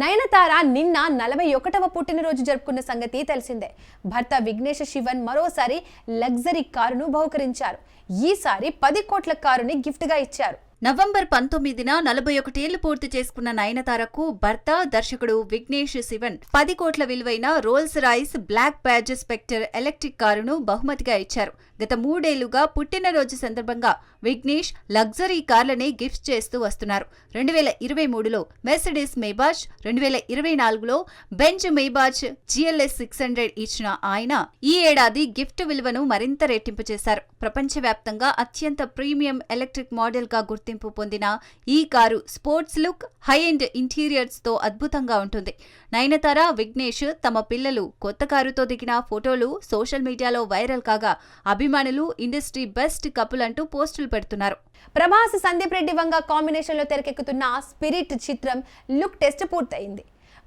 నయనతార నిన్న నలభై ఒకటవ పుట్టినరోజు జరుపుకున్న సంగతి తెలిసిందే. భర్త విఘ్నేష్ శివన్ మరోసారి లగ్జరీ కారును బహుకరించారు. ఈసారి పది కోట్ల కారుని గిఫ్ట్గా ఇచ్చారు. నవంబర్ పంతొమ్మిదిన నలభై ఒకటేళ్ళు పూర్తి చేసుకున్న నయనతారకు భర్త దర్శకుడు విఘ్నేష్ శివన్ పది కోట్ల విలువైన Rolls Royce Black Badge Spectre electric కారును బహుమతిగా ఇచ్చారు. గత మూడేళ్ళుగా పుట్టినరోజు సందర్భంగా విఘ్నేష్ లగ్జరీ కార్లనే గిఫ్ట్ చేస్తూ వస్తున్నారు. రెండు వేల ఇరవై మూడులో మెర్సిడీస్ మేబాజ్ రెండు వేల ఇరవై నాలుగులో Benz Maybach GLS six hundred ఇచ్చిన ఆయన ఈ ఏడాది గిఫ్ట్ విలువను మరింత రెట్టింపు చేశారు. ప్రపంచవ్యాప్తంగా అత్యంత ప్రీమియం ఎలక్ట్రిక్ మోడల్గా గుర్తింపు పొందిన ఈ car sports look high end ఇంటీరియర్స్తో అద్భుతంగా ఉంటుంది. నయనతార విఘ్నేష్ తమ పిల్లలు కొత్త కారుతో దిగిన ఫోటోలు సోషల్ మీడియాలో వైరల్ కాగా అభిమానులు ఇండస్ట్రీ బెస్ట్ కపుల్ అంటూ పోస్టులు పెడుతున్నారు. ప్రభాస్ సందీప్ రెడ్డి వంగ కాంబినేషన్లో తెరకెక్కుతున్న స్పిరిట్ చిత్రం లుక్ టెస్ట్ పూర్తయింది.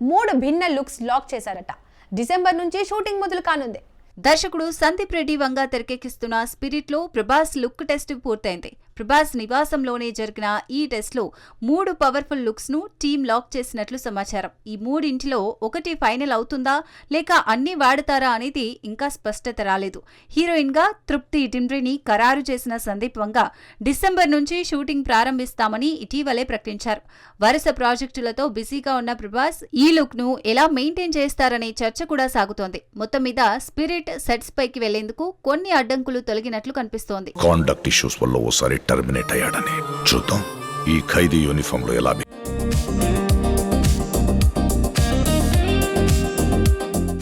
మూడు భిన్న లుక్స్ లాక్ చేశారట. డిసెంబర్ నుంచి షూటింగ్ మొదలు కానుంది. దర్శకుడు సందీప్ రెడ్డి వంగ తెరకెక్కిస్తున్న స్పిరిట్లో ప్రభాస్ లుక్ టెస్ట్ పూర్తయింది. ప్రభాస్ నివాసంలోనే జరిగిన ఈ టెస్ట్లో మూడు పవర్ఫుల్ లుక్స్ను టీం లాక్ చేసినట్లు సమాచారం. ఈ మూడింటిలో ఒకటి ఫైనల్ అవుతుందా లేక అన్ని వాడతారా అనేది ఇంకా స్పష్టత రాలేదు. హీరోయిన్గా తృప్తి టిమ్రిని ఖరారు చేసిన సందీప్ వంగ డిసెంబర్ నుంచి షూటింగ్ ప్రారంభిస్తామని ఇటీవలే ప్రకటించారు. వరుస ప్రాజెక్టులతో బిజీగా ఉన్న ప్రభాస్ ఈ లుక్ను ఎలా మెయింటైన్ చేస్తారనే చర్చ కూడా సాగుతోంది. మొత్తం మీద స్పిరిట్ సెట్స్ పైకి వెళ్ళేందుకు కొన్ని అడ్డంకులు తొలగినట్లు కనిపిస్తోంది. కాండక్ట్ ఇష్యూస్ వల్ల ఓసారి టర్మినేట్ అయ్యాడని చూద్దాం. ఈ ఖైదీ యూనిఫామ్లో ఎలా